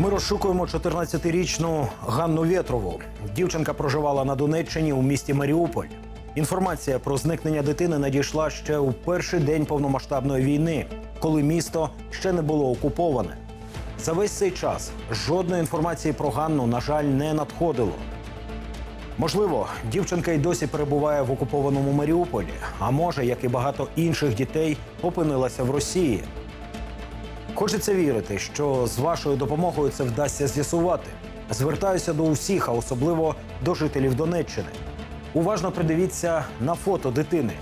Ми розшукуємо 14-річну Ганну Вєтрову. Дівчинка проживала на Донеччині у місті Маріуполь. Інформація про зникнення дитини надійшла ще у перший день повномасштабної війни, коли місто ще не було окуповане. За весь цей час жодної інформації про Ганну, на жаль, не надходило. Можливо, дівчинка й досі перебуває в окупованому Маріуполі, а може, як і багато інших дітей, опинилася в Росії. Хочеться вірити, що з вашою допомогою це вдасться з'ясувати. Звертаюся до усіх, а особливо до жителів Донеччини. Уважно придивіться на фото дитини.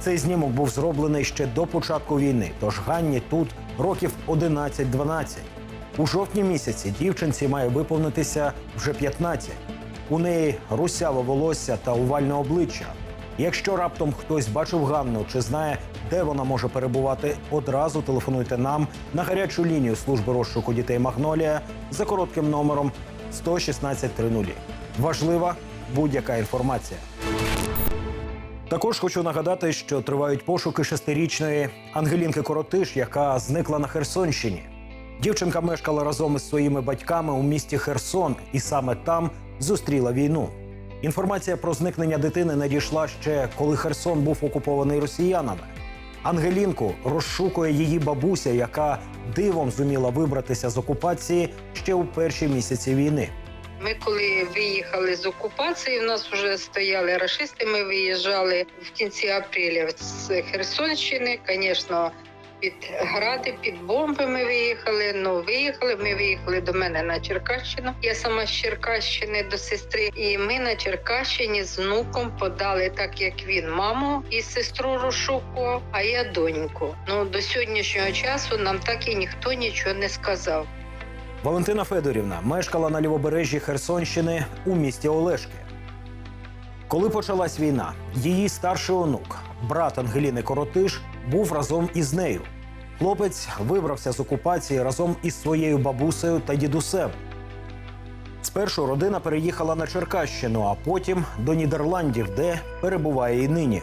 Цей знімок був зроблений ще до початку війни, тож Ганні тут років 11-12. У жовтні місяці дівчинці має виповнитися вже 15. У неї русяве волосся та овальне обличчя. Якщо раптом хтось бачив Ганну чи знає, де вона може перебувати, одразу телефонуйте нам на гарячу лінію служби розшуку дітей Магнолія за коротким номером 11630. Важлива будь-яка інформація. Також хочу нагадати, що тривають пошуки шестирічної Ангелінки Коротиш, яка зникла на Херсонщині. Дівчинка мешкала разом із своїми батьками у місті Херсон і саме там зустріла війну. Інформація про зникнення дитини надійшла ще коли Херсон був окупований росіянами. Ангелінку розшукує її бабуся, яка дивом зуміла вибратися з окупації ще у перші місяці війни. Ми коли виїхали з окупації, в нас вже стояли рашисти. Ми виїжджали в кінці апреля з Херсонщини. Звісно, під гради, під бомби ми виїхали. Ну виїхали. Ми виїхали до мене на Черкащину. Я сама з Черкащини до сестри. І ми на Черкащині з внуком подали, так як він маму і сестру розшукував, а я доньку. Ну до сьогоднішнього часу нам так і ніхто нічого не сказав. Валентина Федорівна мешкала на лівобережжі Херсонщини у місті Олешки. Коли почалась війна, її старший онук, брат Ангеліни Коротиш, був разом із нею. Хлопець вибрався з окупації разом із своєю бабусею та дідусем. Спершу родина переїхала на Черкащину, а потім до Нідерландів, де перебуває і нині.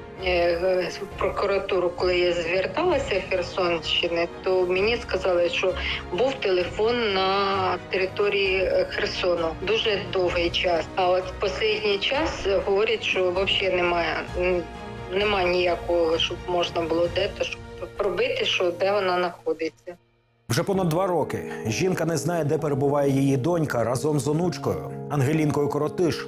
Е, В прокуратуру, коли я зверталася Херсонщини, то мені сказали, що був телефон на території е, Херсону дуже довгий час. А от в останній час говорять, що взагалі немає, немає ніякого, щоб можна було де-то щоб пробити, що де вона знаходиться. Вже понад два роки жінка не знає, де перебуває її донька разом з онучкою Ангелінкою Коротиш.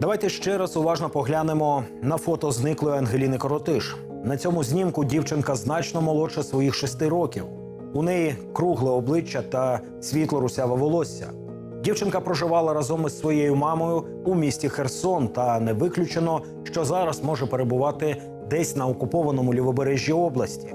Давайте ще раз уважно поглянемо на фото зниклої Ангеліни Коротиш. На цьому знімку дівчинка значно молодша своїх шести років. У неї кругле обличчя та світло русяве волосся. Дівчинка проживала разом із своєю мамою у місті Херсон, та не виключено, що зараз може перебувати десь на окупованому лівобережжі області.